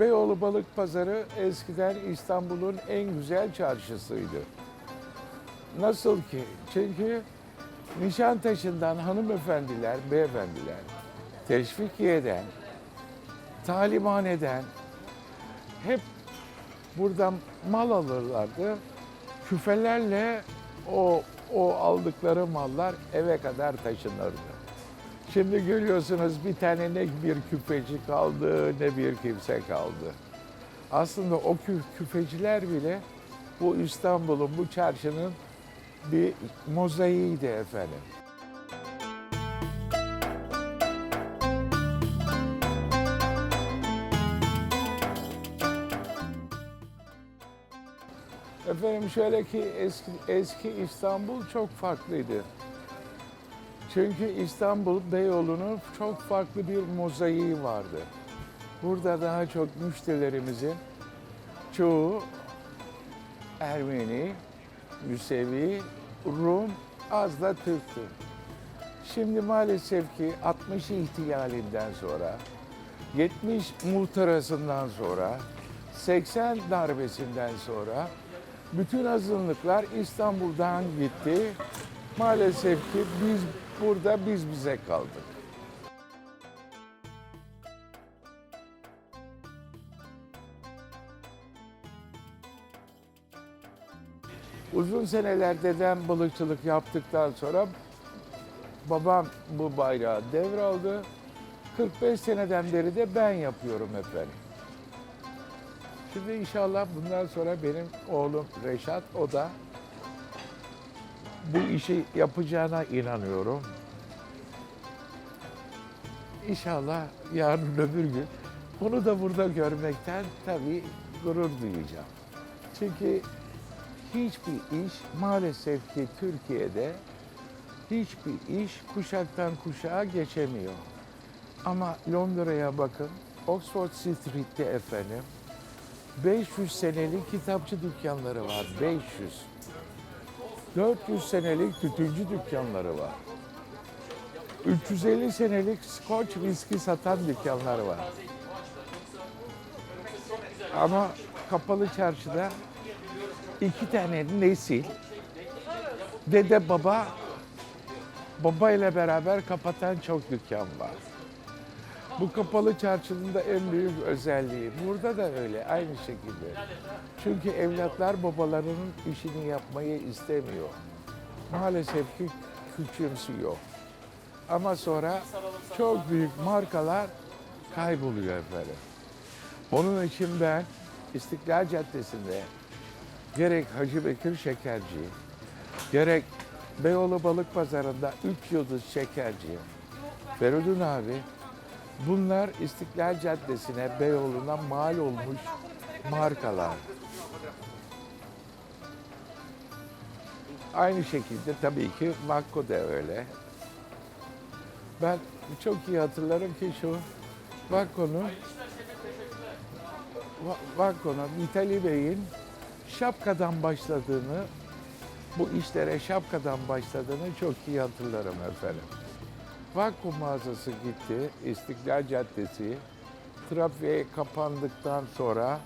Beyoğlu Balık Pazarı eskiden İstanbul'un en güzel çarşısıydı. Nasıl ki? Çünkü Nişantaşı'ndan hanımefendiler, beyefendiler Teşvikiye'den, talimhaneden hep buradan mal alırlardı. Küfelerle o o aldıkları mallar eve kadar taşınırdı. Şimdi görüyorsunuz bir tane ne bir küfeci kaldı ne bir kimse kaldı. Aslında o kü- küfeciler bile bu İstanbul'un bu çarşının bir mozaiğiydi efendim. Efendim şöyle ki eski, eski İstanbul çok farklıydı. Çünkü İstanbul Beyoğlu'nun çok farklı bir mozaiği vardı. Burada daha çok müşterilerimizin çoğu Ermeni, Müsevi, Rum, az da Türktü. Şimdi maalesef ki 60 ihtilalinden sonra, 70 muhtarasından sonra, 80 darbesinden sonra bütün azınlıklar İstanbul'dan gitti. Maalesef ki biz burada biz bize kaldık. Uzun seneler dedem balıkçılık yaptıktan sonra babam bu bayrağı devraldı. 45 seneden beri de ben yapıyorum efendim. Şimdi inşallah bundan sonra benim oğlum Reşat o da bu işi yapacağına inanıyorum. İnşallah yarın öbür gün onu da burada görmekten tabii gurur duyacağım. Çünkü hiçbir iş maalesef ki Türkiye'de hiçbir iş kuşaktan kuşağa geçemiyor. Ama Londra'ya bakın, Oxford Street'te efendim 500 senelik kitapçı dükkanları var, 500. 400 senelik tütüncü dükkanları var. 350 senelik Scotch viski satan dükkanlar var. Ama kapalı çarşıda iki tane nesil dede baba baba ile beraber kapatan çok dükkan var. Bu kapalı çarşının da en büyük özelliği. Burada da öyle aynı şekilde. Çünkü evlatlar babalarının işini yapmayı istemiyor. Maalesef ki küçümsüyor. Ama sonra çok büyük markalar kayboluyor efendim. Onun için ben İstiklal Caddesi'nde gerek Hacı Bekir Şekerci, gerek Beyoğlu Balık Pazarı'nda 3 yıldız şekerci, Feridun abi bunlar İstiklal Caddesi'ne, Beyoğlu'na mal olmuş markalar. Aynı şekilde tabii ki Vakko da öyle. Ben çok iyi hatırlarım ki şu Vakko'nun Va- Vakko'nun Vitali Bey'in şapkadan başladığını, bu işlere şapkadan başladığını çok iyi hatırlarım efendim. Vakko mağazası gitti, İstiklal Caddesi. Trafiğe kapandıktan sonra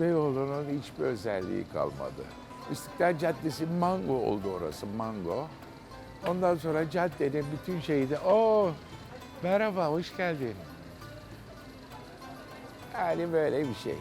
Beyoğlu'nun hiçbir özelliği kalmadı. İstiklal Caddesi Mango oldu orası, Mango. Ondan sonra caddenin bütün şeyi de, o merhaba, hoş geldin. Yani böyle bir şey.